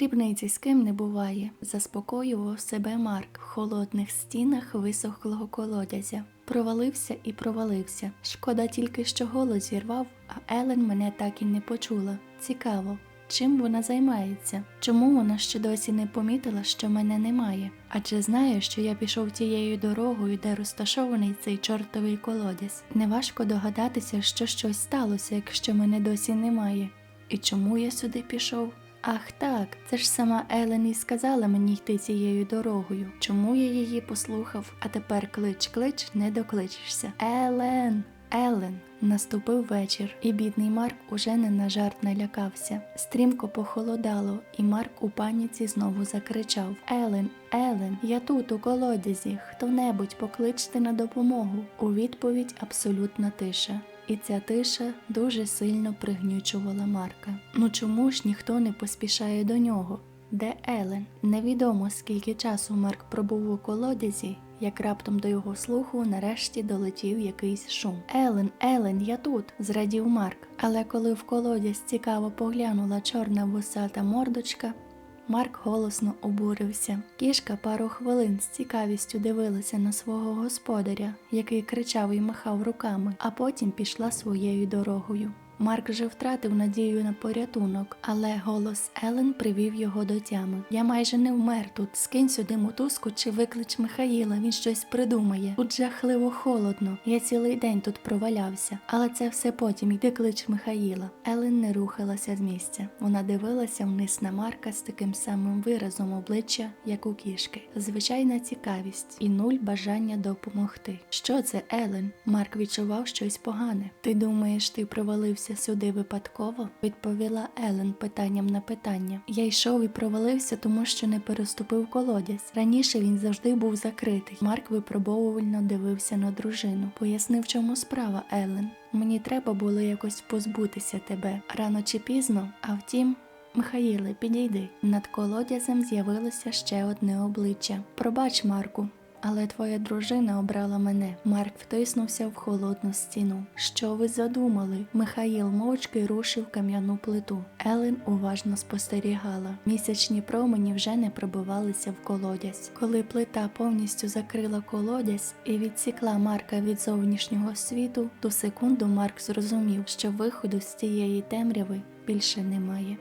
Дрібниці з ким не буває, заспокоював себе Марк в холодних стінах висохлого колодязя. Провалився і провалився. Шкода тільки, що голос зірвав, а Елен мене так і не почула. Цікаво, чим вона займається? Чому вона ще досі не помітила, що мене немає? Адже знає, що я пішов тією дорогою, де розташований цей чортовий колодязь. Неважко догадатися, що щось сталося, якщо мене досі немає. І чому я сюди пішов? Ах так, це ж сама Елен і сказала мені йти цією дорогою. Чому я її послухав? А тепер клич-клич, не докличешся. Елен! Елен! Наступив вечір, і бідний Марк уже не на жарт налякався. Стрімко похолодало, і Марк у паніці знову закричав: Елен, Елен, я тут у колодязі. Хто-небудь покличте на допомогу. У відповідь абсолютна тиша. І ця тиша дуже сильно пригнічувала Марка. Ну чому ж ніхто не поспішає до нього? Де Елен? Невідомо скільки часу Марк пробув у колодязі, як раптом до його слуху нарешті долетів якийсь шум. Елен, Елен, я тут, зрадів Марк. Але коли в колодязь цікаво поглянула чорна вусата мордочка, Марк голосно обурився. Кішка пару хвилин з цікавістю дивилася на свого господаря, який кричав і махав руками, а потім пішла своєю дорогою. Марк вже втратив надію на порятунок, але голос Елен привів його до тями. Я майже не вмер тут. Скинь сюди мотузку чи виклич Михаїла, він щось придумає. Тут жахливо холодно. Я цілий день тут провалявся, але це все потім. Йди клич Михаїла. Елен не рухалася з місця. Вона дивилася вниз на Марка з таким самим виразом обличчя, як у кішки. Звичайна цікавість і нуль бажання допомогти. Що це, Елен? Марк відчував щось погане. Ти думаєш, ти провалився сюди випадково? відповіла Елен питанням на питання. Я йшов і провалився, тому що не переступив колодязь. Раніше він завжди був закритий. Марк випробовувально дивився на дружину. Пояснив, чому справа, Елен. Мені треба було якось позбутися тебе рано чи пізно, а втім. Михаїле, підійди. Над колодязем з'явилося ще одне обличчя. Пробач, Марку, але твоя дружина обрала мене. Марк втиснувся в холодну стіну. Що ви задумали? Михаїл мовчки рушив кам'яну плиту. Елен уважно спостерігала. Місячні промені вже не пробивалися в колодязь. Коли плита повністю закрила колодязь і відсікла Марка від зовнішнього світу, ту секунду Марк зрозумів, що виходу з цієї темряви більше немає.